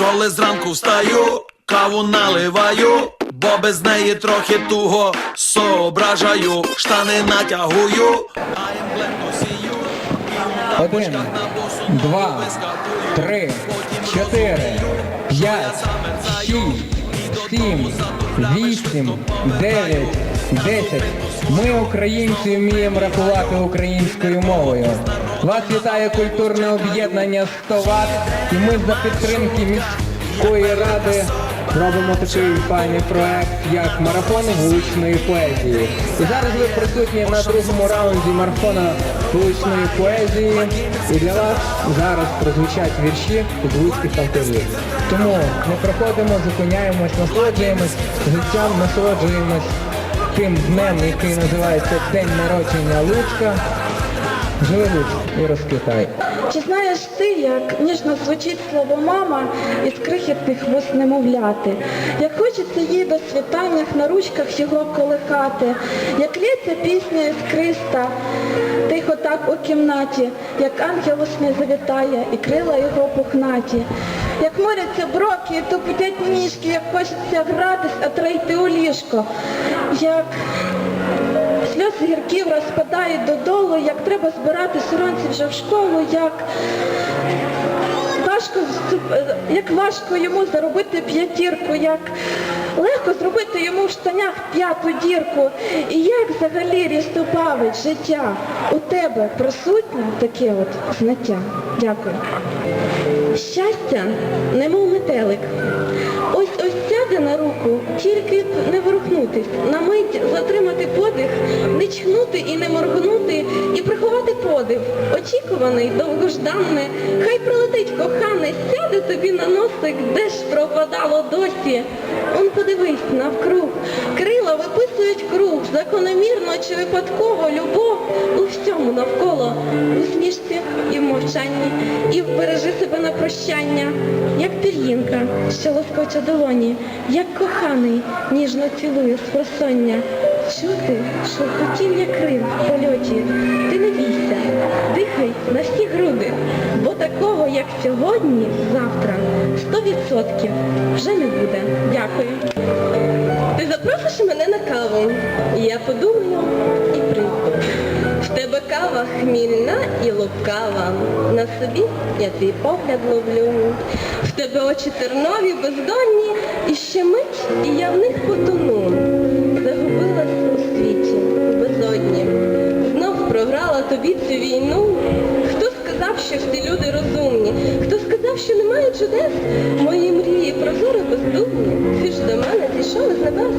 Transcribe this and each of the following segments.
Коли зранку встаю, каву наливаю, бо без неї трохи туго соображаю, штани натягую, а емблем носію, Один, два, три, чотири, п'ять, шість, сім, вісім, дев'ять, десять. Ми, українці, вміємо рахувати українською мовою. Вас вітає культурне об'єднання 100 Ват, і ми за підтримки міської ради робимо такий файний проект, як марафон вуличної поезії. І зараз ви присутні на другому раунді марафона вуличної поезії. І для вас зараз прозвучать вірші підвузьких авторів. Тому не проходимо, зупиняємось, насолоджуємось життям, насолоджуємось тим днем, який називається День народження Луцька. Живи Луцьк і розквітай. Чи знаєш ти, як ніжно звучить слово мама із крихітних вуст немовляти? Як хочеться їй до світаннях на ручках його колихати, як лється пісня іскриста, тихо так у кімнаті, як ангел у сни завітає і крила його пухнаті. Як моряться броки, і тупотять ніжки, як хочеться гратись, а трейти у ліжко. Як Сльози гірків розпадають додолу, як треба збирати уранці вже в школу, як важко, е, як важко йому заробити п'ятірку, як легко зробити йому в штанях п'яту дірку. І як взагалі рістопавить життя у тебе присутнє таке от знаття. Дякую. Щастя, немов метелик. Ось ось сяде на руку, тільки б не ворухнутись, на мить затримати подих, не чхнути і не моргнути, і приховати подив, очікуваний, довгожданий, хай прилетить кохане, сяде тобі на носик, де ж пропадало досі. Он подивись навкруг, крила виписують круг, закономірно чи випадково любов у всьому навколо, у смішці і в мовчанні, і бережи себе на прощання, як пір'їнка, що лоскоче долоні, як коханий, ніжно цілує спросоння. Чути, що хотів я крив в польоті, ти не бійся, дихай на всі груди, такого, як сьогодні, завтра, сто відсотків вже не буде. Дякую. Ти запросиш мене на каву, я подумаю і прийду. В тебе кава хмільна і лукава, на собі я твій погляд ловлю. В тебе очі тернові, бездонні, і ще мить, і я в них потону. Загубилась у світі, безодні. Знов програла тобі цю війну. Що всі люди розумні? Хто сказав, що немає чудес? Мої мрії прозоро бездумні. Ти ж до мене зійшов з небес.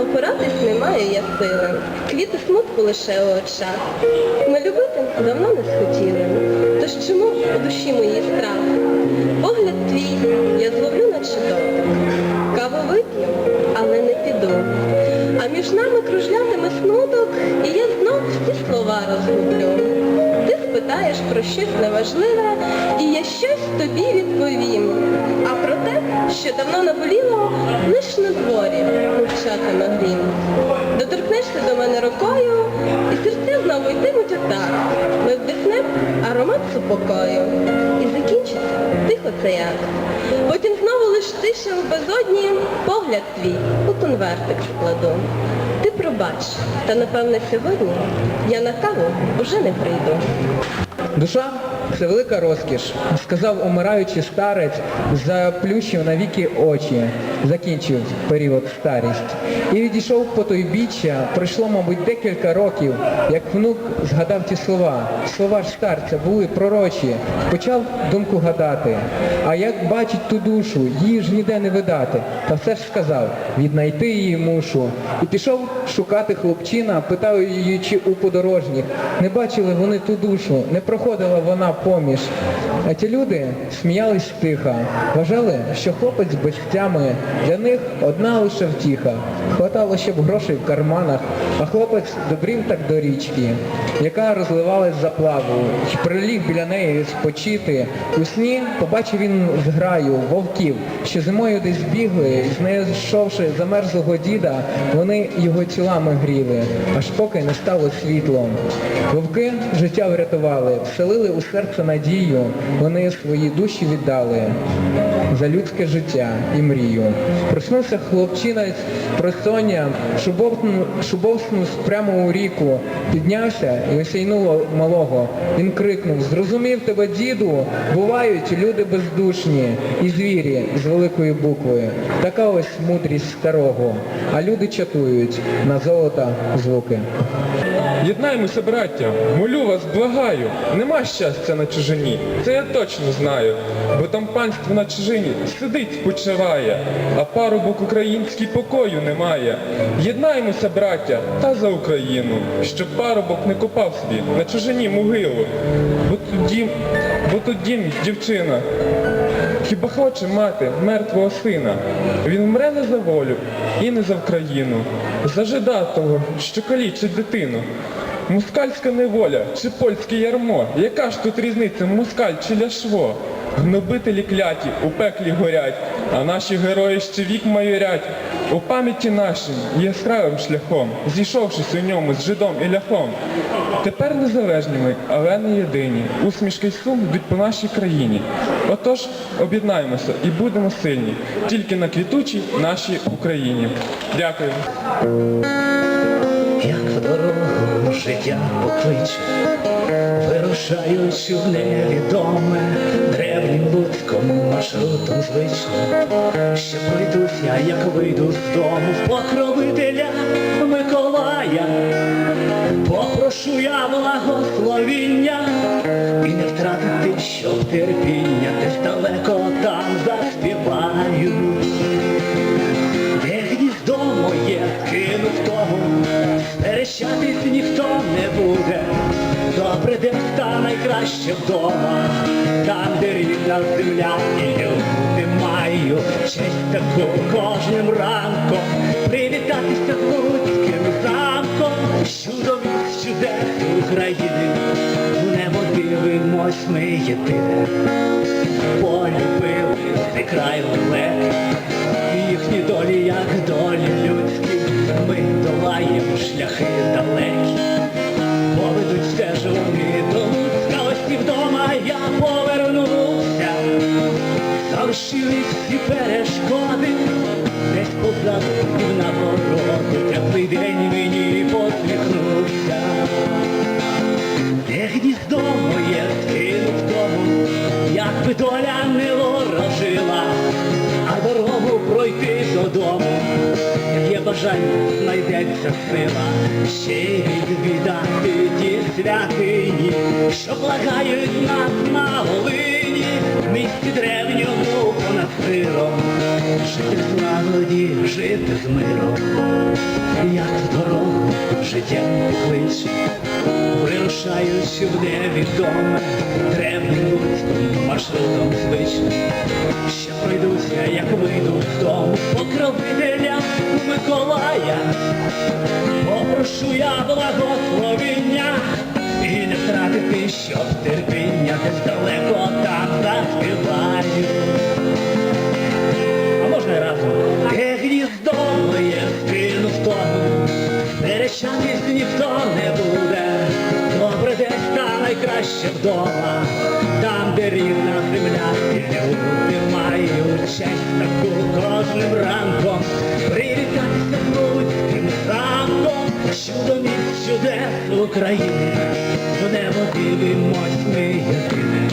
Опиратись немає я сили. Квіти смутку лише у очах. Ми любити давно не схотіли. Тож чому у душі моїй страх? Погляд твій я зловлю на чудову. Каву вип'ю, але не піду. А між нами кружлятиме смуток, і я знов всі слова розгублю. Ти про щось неважливе, і я щось тобі відповім. А про те, що давно наболіло, лиш на дворі мовчатиме грім. Доторкнешся до мене рукою, і серця знову йтимуть отак. Ми вдихнем аромат супокою. І закінчиться тихо це як. Потім знову лиш тиша в безодні, погляд твій у конвертик складу. Ти пробач, та напевне сьогодні я на каву вже не прийду. Душа це велика розкіш, сказав умираючий старець, заплющив навіки очі, закінчив період старість. І відійшов по той біччя, пройшло, мабуть, декілька років, як внук згадав ті слова. Слова ж старця були пророчі, почав думку гадати. А як бачить ту душу, її ж ніде не видати. Та все ж сказав, віднайти її мушу. І пішов шукати хлопчина, питав її, у подорожніх. Не бачили вони ту душу, не проходила вона поміж. А ті люди сміялись тихо, вважали, що хлопець без тями, для них одна лише втіха. Хватало ще б грошей в карманах, а хлопець добрів так до річки, яка розливалась за плаву, і приліг біля неї спочити. У сні побачив він зграю вовків, що зимою десь бігли, і з нею зійшовши замерзлого діда, вони його тілами гріли, аж поки не стало світлом. Вовки життя врятували, вселили у серце серце надію, вони свої душі віддали за людське життя і мрію. Проснувся хлопчинець просоння, шубовснув, прямо у ріку, піднявся і осяйнуло малого. Він крикнув, зрозумів тебе, діду, бувають люди бездушні і звірі з великою буквою. Така ось мудрість старого, а люди чатують на золота звуки. Єднаймося, браття, молю вас, благаю, нема щастя на чужині, це я точно знаю, бо там панство на чужині сидить, спочиває, а парубок український покою немає. Єднаймося, браття, та за Україну, щоб парубок не копав собі на чужині могилу, бо тоді, бо тоді дівчина. Хіба хоче мати мертвого сина? Він вмре не за волю і не за Вкраїну, за жидатого, що калічить дитину. Москальська неволя чи польське ярмо? Яка ж тут різниця, москаль чи ляшво? Гнобителі кляті у пеклі горять, а наші герої ще вік майорять. У пам'яті нашим яскравим шляхом, зійшовшись у ньому з жидом і ляхом. Тепер незалежні ми, але не єдині. Усмішки й сум йдуть по нашій країні. Отож, об'єднаємося і будемо сильні, тільки на квітучій нашій Україні. Дякую. як в дорогу життя покличе, вирушаючи в невідоме, древнім луцьком маршрутом звичним, ще пройдуся, як вийду з дому покровителя Миколая, попрошу я благословіння і не втратити, щоб терпіння десь далеко там заспіваю. Де гніздо моє кину в тому, сперечатись ніхто не буде. Добре, де та найкраще вдома, там, де рідна земля і люди маю честь таку кожним ранком привітатися з Луцьким замком, України, в небо дивимось ми єдине, полюбили не край Олег, Їхні долі, як долі людські, ми долаємо шляхи далекі, поведуть стежу вони до є бажання, знайдеться сила, ще й відвідати ті святині, що благають нас на Волині, в місті древньому понад сиром, жити в злагоді, жити з миром, як здоров дорогу життя кличе. В невідоме, древнім маршрутом звичним, ще пройдуся, як вийду з дому покровителя Миколая, попрошу я благословіння і не втратити, щоб терпіння десь далеко там заспіваю. А можна разом? Де гніздо моє спину в тому, Перещатись ніхто не та найкраще вдома, там, де рівна земля, і люди мають честь таку кожним ранком, привітатися з Луцьким замком, чудом із чудес України, в небо дивимось ми єдине.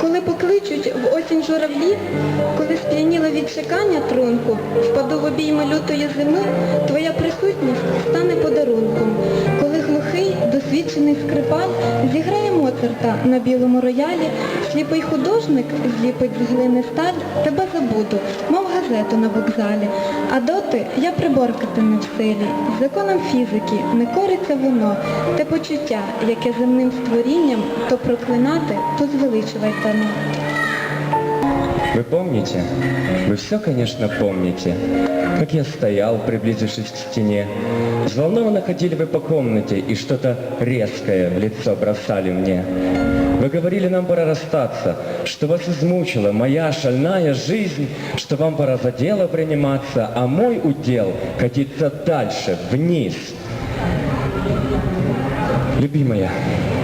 Коли покличуть в осінь журавлі, коли сп'яніла від чекання трунку, впаду в обійми лютої зими, твоя присутність стане подарунком. Глухий, досвідчений скрипаль зіграє Моцарта на білому роялі, сліпий художник зліпить з глини сталь, тебе забуду, мов газету на вокзалі. А доти я приборкати не в силі. Законом фізики не кориться воно, те почуття, яке земним створінням, то проклинати, то звеличувати ну. Вы помните? Вы все, конечно, помните. Как я стоял, приблизившись к стене. Взволнованно ходили вы по комнате и что-то резкое в лицо бросали мне. Вы говорили, нам пора расстаться, что вас измучила моя шальная жизнь, что вам пора за дело приниматься, а мой удел катиться дальше, вниз. Любимая,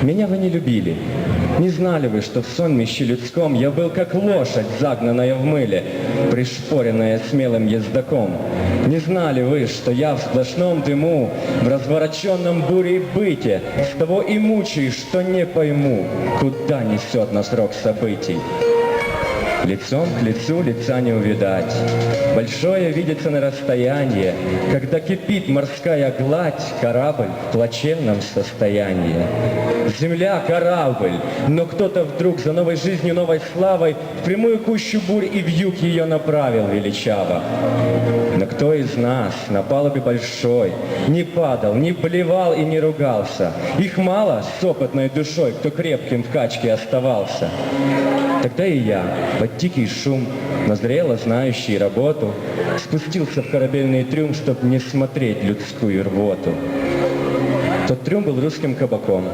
Меня вы не любили. Не знали вы, что в сонмище людском я был как лошадь, загнанная в мыле, пришпоренная смелым ездаком. Не знали вы, что я в сплошном дыму, в развороченном буре и быте, с того и мучаюсь, что не пойму, куда несет нас рок событий. Лицом к лицу лица не увидать. Большое видится на расстоянии, когда кипит морская гладь, корабль в плачевном состоянии. Земля — корабль, но кто-то вдруг за новой жизнью, новой славой в прямую кущу бурь и вьюг ее направил величаво. Но кто из нас на палубе большой не падал, не плевал и не ругался? Их мало с опытной душой, кто крепким в качке оставался. Тогда и я, под дикий шум, назрело знающий работу, спустился в корабельный трюм, чтоб не смотреть людскую рвоту. Тот трюм был русским кабаком,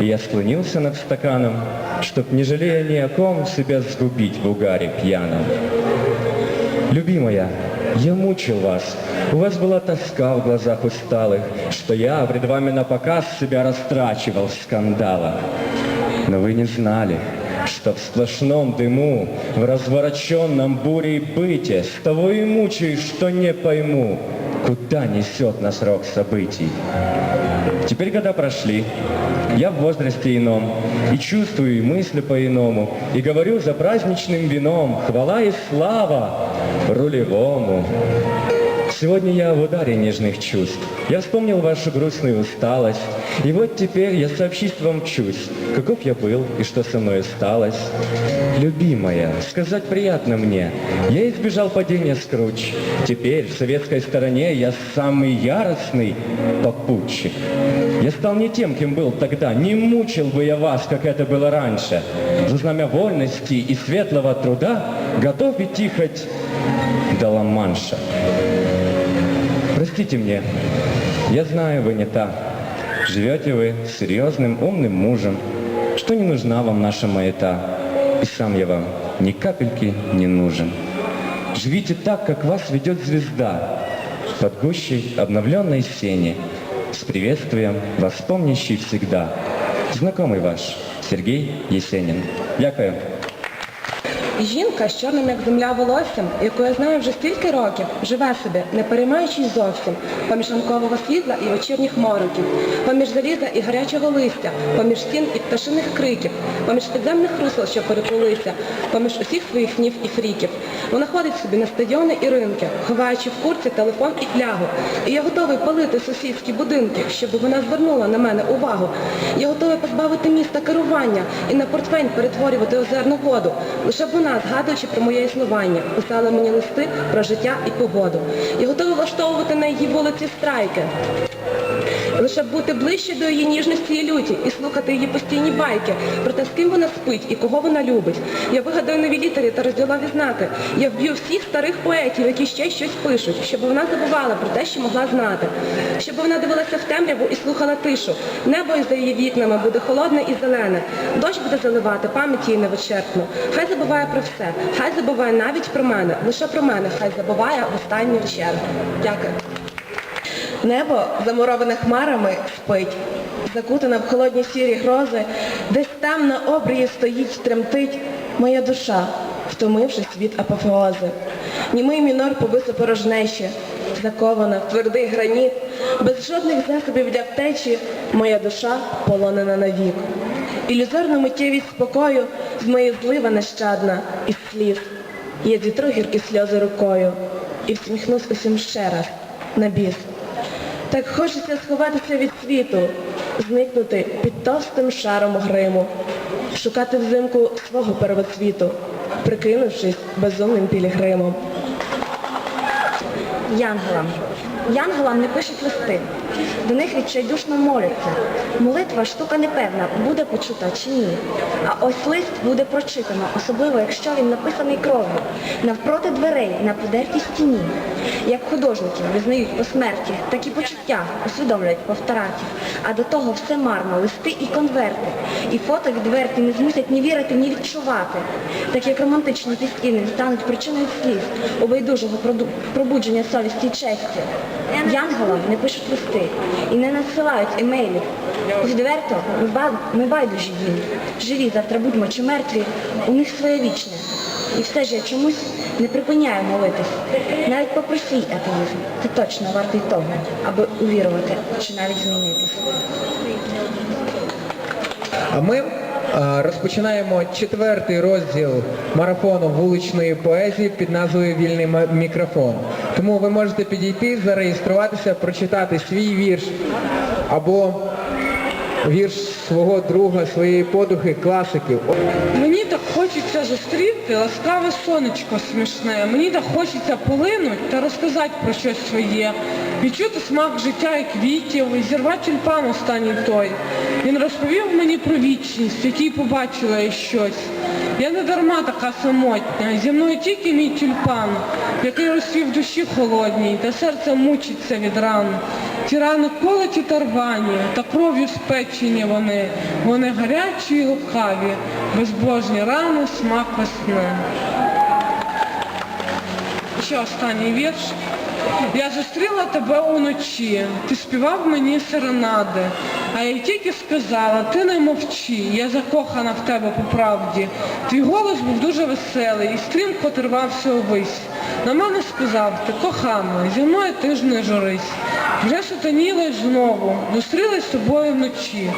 я склонился над стаканом, чтоб, не жалея ни о ком, себя сгубить в угаре пьяном. Любимая, я мучил вас. У вас была тоска в глазах усталых, что я пред вами на показ себя растрачивал в скандалах. Но вы не знали, что в сплошном дыму, в развороченном буре и быте, с того и мучаюсь, что не пойму, куда несет нас рок событий. Теперь года прошли, я в возрасте ином, и чувствую, и мыслю по-иному, и говорю за праздничным вином, хвала и слава рулевому. Сегодня я в ударе нежных чувств. Я вспомнил вашу грустную усталость. И вот теперь я сообщить вам чусь, каков я был и что со мной осталось. Любимая, сказать приятно мне, я избежал падения с круч. Теперь в советской стороне я самый яростный попутчик. Я стал не тем, кем был тогда, не мучил бы я вас, как это было раньше. За знамя вольности и светлого труда готов идти хоть до Ла-Манша. Простите мне, я знаю, вы не та. Живете вы серьезным, умным мужем, что не нужна вам наша маята. И сам я вам ни капельки не нужен. Живите так, как вас ведет звезда, под гущей обновленной сени, с приветствием вас помнящий всегда. Знакомый ваш Сергей Есенин. Дякую. Жінка з чорним, як земля волоссям, яку я знаю вже стільки років, живе собі, не переймаючись зовсім, поміж ранкового світла і вечірніх мороків, поміж заліза і гарячого листя, поміж стін і пташиних криків, поміж підземних русел, що переплилися, поміж усіх своїх снів і фріків. Вона ходить собі на стадіони і ринки, ховаючи в курці телефон і флягу. І я готовий палити сусідські будинки, щоб вона звернула на мене увагу. Я готовий позбавити міста керування і на портфель перетворювати озерну воду. Лише б вона, згадуючи про моє існування, писала мені листи про життя і погоду. І готова влаштовувати на її вулиці страйки. Лише бути ближче до її ніжності і люті і слухати її постійні байки про те, з ким вона спить і кого вона любить. Я вигадаю нові літери та розділові знаки. Я вб'ю всіх старих поетів, які ще щось пишуть, щоб вона забувала про те, що могла знати. Щоб вона дивилася в темряву і слухала тишу. Небо за її вікнами буде холодне і зелене. Дощ буде заливати пам'ять її невичерпну. Хай забуває про все, хай забуває навіть про мене. Лише про мене, хай забуває останню чергу. Дякую. Небо, замуроване хмарами, спить, закутана в холодні сірі грози, десь там на обрії стоїть, тремтить моя душа, втомившись від апофеози. Німий мінор повисо порожнечі, закована в твердий граніт, без жодних засобів для втечі, моя душа полонена навік. Ілюзорну миттєвість спокою змиє злива нещадна із сліз. Я зітру гіркі сльози рукою і всміхнусь усім ще раз на біс. Так хочеться сховатися від світу, зникнути під товстим шаром гриму, шукати взимку свого первоцвіту, прикинувшись безумним пілігримом. Янголам. Янголам не пишуть листи. До них відчайдушно моляться. Молитва штука непевна, буде почута чи ні. А ось лист буде прочитано, особливо якщо він написаний кров'ю, навпроти дверей, на подертій стіні. Як художники визнають по смерті, так і почуття усвідомлюють по втраті. А до того все марно, листи і конверти. І фото відверті не змусять ні вірити, ні відчувати. Так як романтичні пістіни стануть причиною сліз у байдужого проду- пробудження совісті і честі. Янголам не пишуть листи і не надсилають емейлів. Відверто, ми, ба- ми байдужі їм. Живі, завтра будьмо чи мертві, у них своє вічне. І все ж я чомусь не припиняю молитись. Навіть попри свій атеїзм. Ти точно вартий того, аби увірувати чи навіть змінитись. А ми розпочинаємо четвертий розділ марафону вуличної поезії під назвою Вільний мікрофон. Тому ви можете підійти, зареєструватися, прочитати свій вірш або вірш свого друга, своєї подруги, класиків. Мені так хочеться зустріти ласкаве сонечко смішне. Мені так хочеться полинуть та розказати про щось своє. Відчути смак життя і квітів, і зірвати тюльпан останній той. Він розповів мені про вічність, в якій побачила я щось. Я не дарма така самотня, зі мною тільки мій тюльпан, який розсвів душі холодній, та серце мучиться від ран. Ті рани колоті та рвані, та кров'ю спечені вони, вони гарячі й лукаві, безбожні рани, смак весни. Ще останній вірш. Я зустріла тебе уночі, ти співав мені серенади, а я тільки сказала, ти не мовчи, я закохана в тебе по правді. Твій голос був дуже веселий і стрімко ти рвався увись. На мене сказав ти, кохана, зі мною ти ж не журись. Вже сутеніло знову, зустрілись з тобою вночі.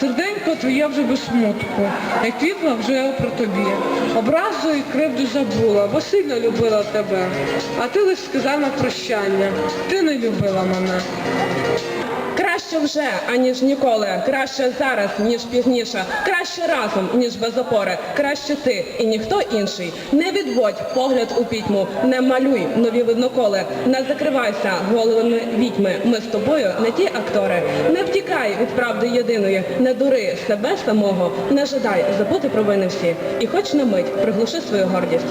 Серденько твоє вже без смутку, як квітла вже про тобі. Образу і кривду забула, бо сильно любила тебе. А ти лиш сказав на прощання, ти не любила мене. Краще вже, аніж ніколи. Краще зараз, ніж пізніше. Краще разом, ніж без опори. Краще ти і ніхто інший. Не відводь погляд у пітьму, не малюй нові видноколи. Не закривайся головами відьми. Ми з тобою не ті актори. Не втікай від правди єдиної, не дури себе самого, не жадай забути про вини всі. І хоч на мить приглуши свою гордість.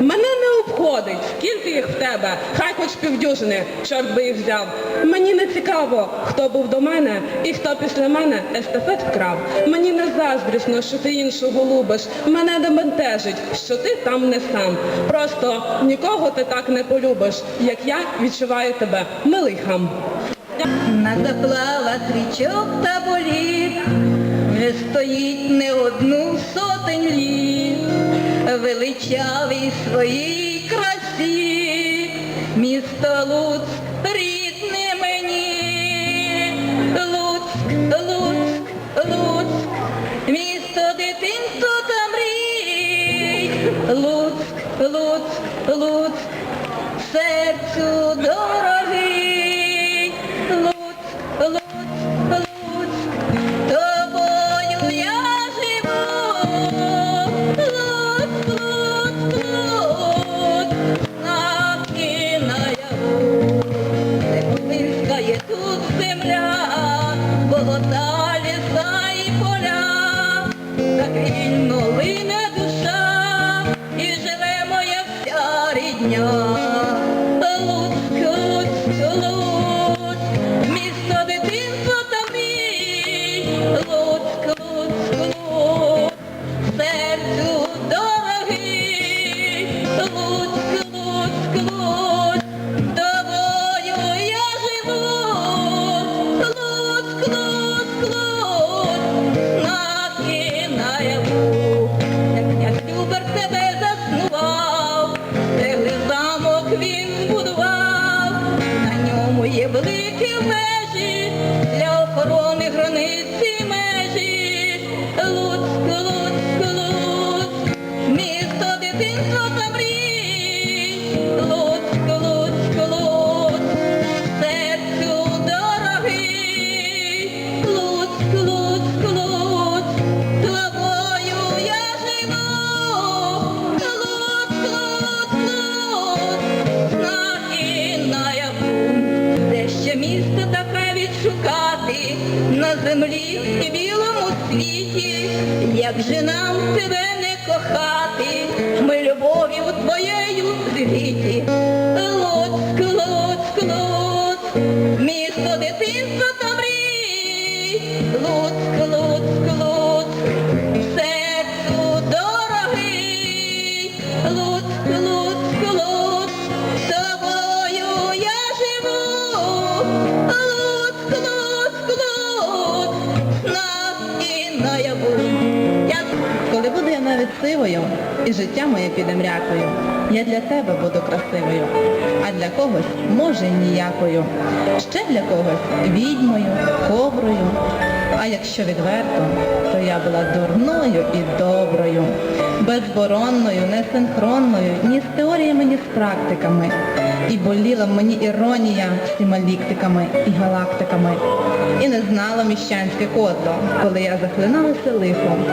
Мене не обходить, скільки їх в тебе, хай хоч півдюжини, чорт би їх взяв. Мені не цікаво, хто був до мене і хто після мене естафет вкрав. Мені не заздрісно, що ти іншого любиш. Мене не бентежить, що ти там не сам. Просто нікого ти так не полюбиш, як я відчуваю тебе, милий хам. Назаплала стрічок та боліт, вже стоїть не одну сотень літ, величавий своїй місто і життя моє піде мрякою, я для тебе буду красивою, а для когось, може, ніякою. Ще для когось відьмою, коброю. А якщо відверто, то я була дурною і доброю, безборонною, несинхронною, ні з теоріями, ні з практиками. І боліла мені іронія всіма ліктиками і галактиками. І не знала міщанське кодло, коли я захлиналася лихом,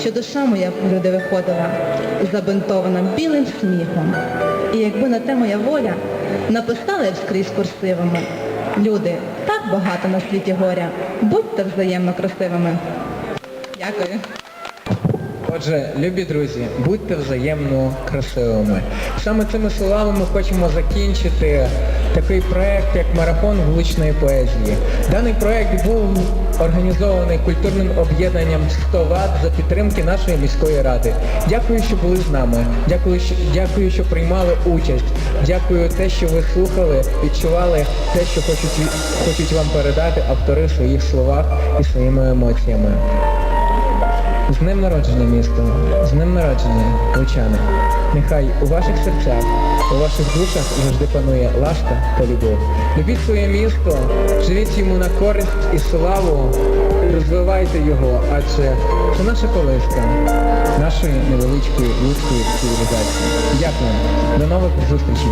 що душа моя в люди виходила, забинтована білим сміхом. І якби на те моя воля, написала я вскрізь курсивами. Люди, так багато на світі горя, будьте взаємно красивими. Дякую. Отже, любі друзі, будьте взаємно красивими. Саме цими словами ми хочемо закінчити такий проект, як марафон вуличної поезії. Даний проект був організований культурним об'єднанням 100 Ват за підтримки нашої міської ради. Дякую, що були з нами. Дякую, що, дякую, що приймали участь. Дякую те, що ви слухали, відчували те, що хочуть, хочуть вам передати автори в своїх словах і своїми емоціями. З днем народження місто, з днем народження, лучани. Нехай у ваших серцях, у ваших душах завжди панує ласка та любов. Любіть своє місто, живіть йому на користь і славу, розвивайте його, адже це наша колиска нашої невеличкої людської цивілізації. Дякую. До нових зустрічей.